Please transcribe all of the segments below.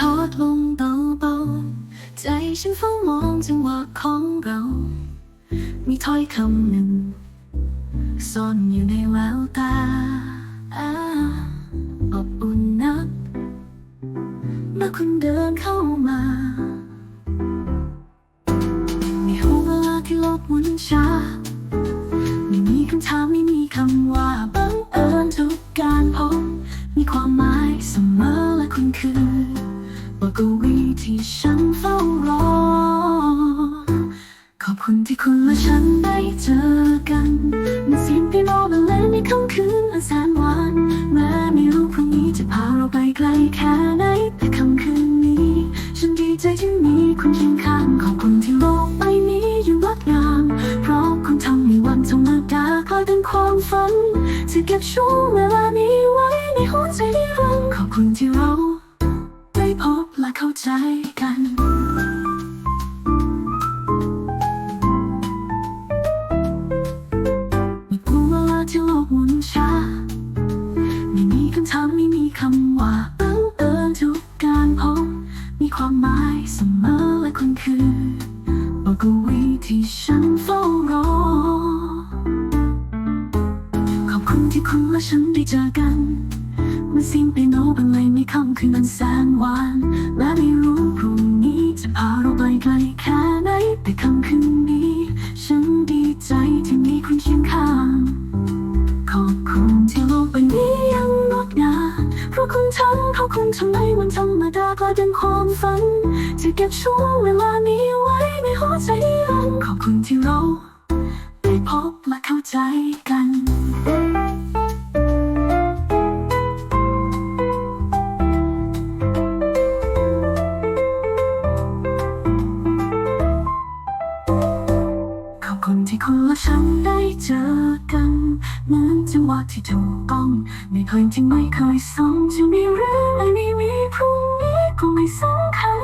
ทอดลงเบาๆ ใจฉันเฝ้ามองจังหวะของเรา มีถ้อยคำหนึ่งซ่อนอยู่ในแววตาอบอุ่นนักเมื่อคุณเดินเข้ามาในห่วงเวลาที่โลกหมุนช้าไม่มีคำถามไม่มีคำว่าบังเอิญทุกการพบมีความหมายเสมอ คุณคือบทกวีที่ฉันเฝ้ารอ ขอบคุณที่คุณและฉันได้เจอกันมันเสียงเปียโนบรรเลงในค่ำคืนอันแสนหวานแม้ไม่รู้พรุ่งนี้จะพาเราไปไกลแค่ไหนแต่ค่ำคืนนี้ ฉันดีใจที่มีคุณเคียงข้างขอบคุณที่โลกใบนี้ยังงดงาม เพราะคุณทำให้วันธรรมดากลายเป็นความฝันที่เก็บช่วงเวลานี้ไว้ในหัวใจนิรันดร์ขอบคุณที่เรา และเข้าใจกันไม่กลัวเวลาที่โลกหมุนช้า ไม่มีคำถามไม่มีคำว่าบังเอิญทุกการพบมีความหมายเสมอและคุณคือบทกวีที่ฉันเฝ้ารอ ขอบคุณที่คุณและฉันได้เจอกัน มื่อเสียงเปียโนบรรเลงในค่ำคืนอันแสนหวานและไม่รู้พรุ่งนี้จะพาเราไปไกลแค่ไหนแต่ค่ำคืนนี้ ฉันดีใจที่มีคุณเคียงข้าง ขอบคุณที่โลกใบนี้ยังงดงามเพราะคุณทำเพราคุณทำให้วันธรรมดากลายเป็นความฝันที่เก็บช่วงเวลานี้ไว้ในหัวใจนิรันดร์ขอบคุณที่เราได้พบและเข้าใจกัน อฉันได้เจอกันเหมือนจังหวะที่ถูกต้องไม่เคยที่ไม่เคยซ้ำจะมีเรื่องอะไรไม่มีพรุ่งนี้ก็ไม่สำคัญ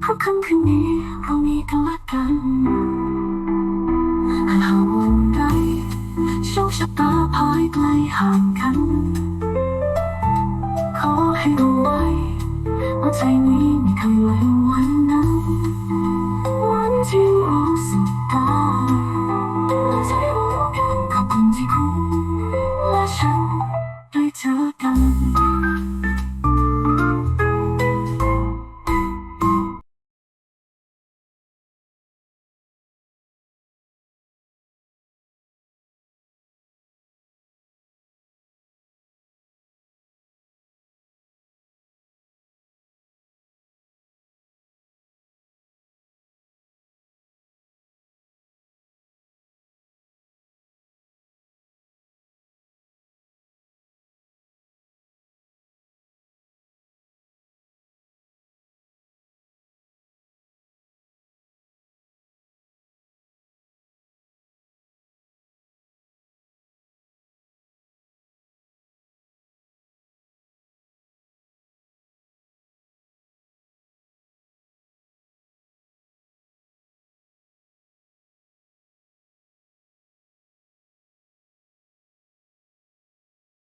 เพราะคำคืนนี้เรามีกันละกันหากาวันใดโชคชะตาพายไกลห่างกัน ขอให้รู้ไว้ว่าใจนี้ไม่เคยเลยวันนั้นวันที่รู้สึก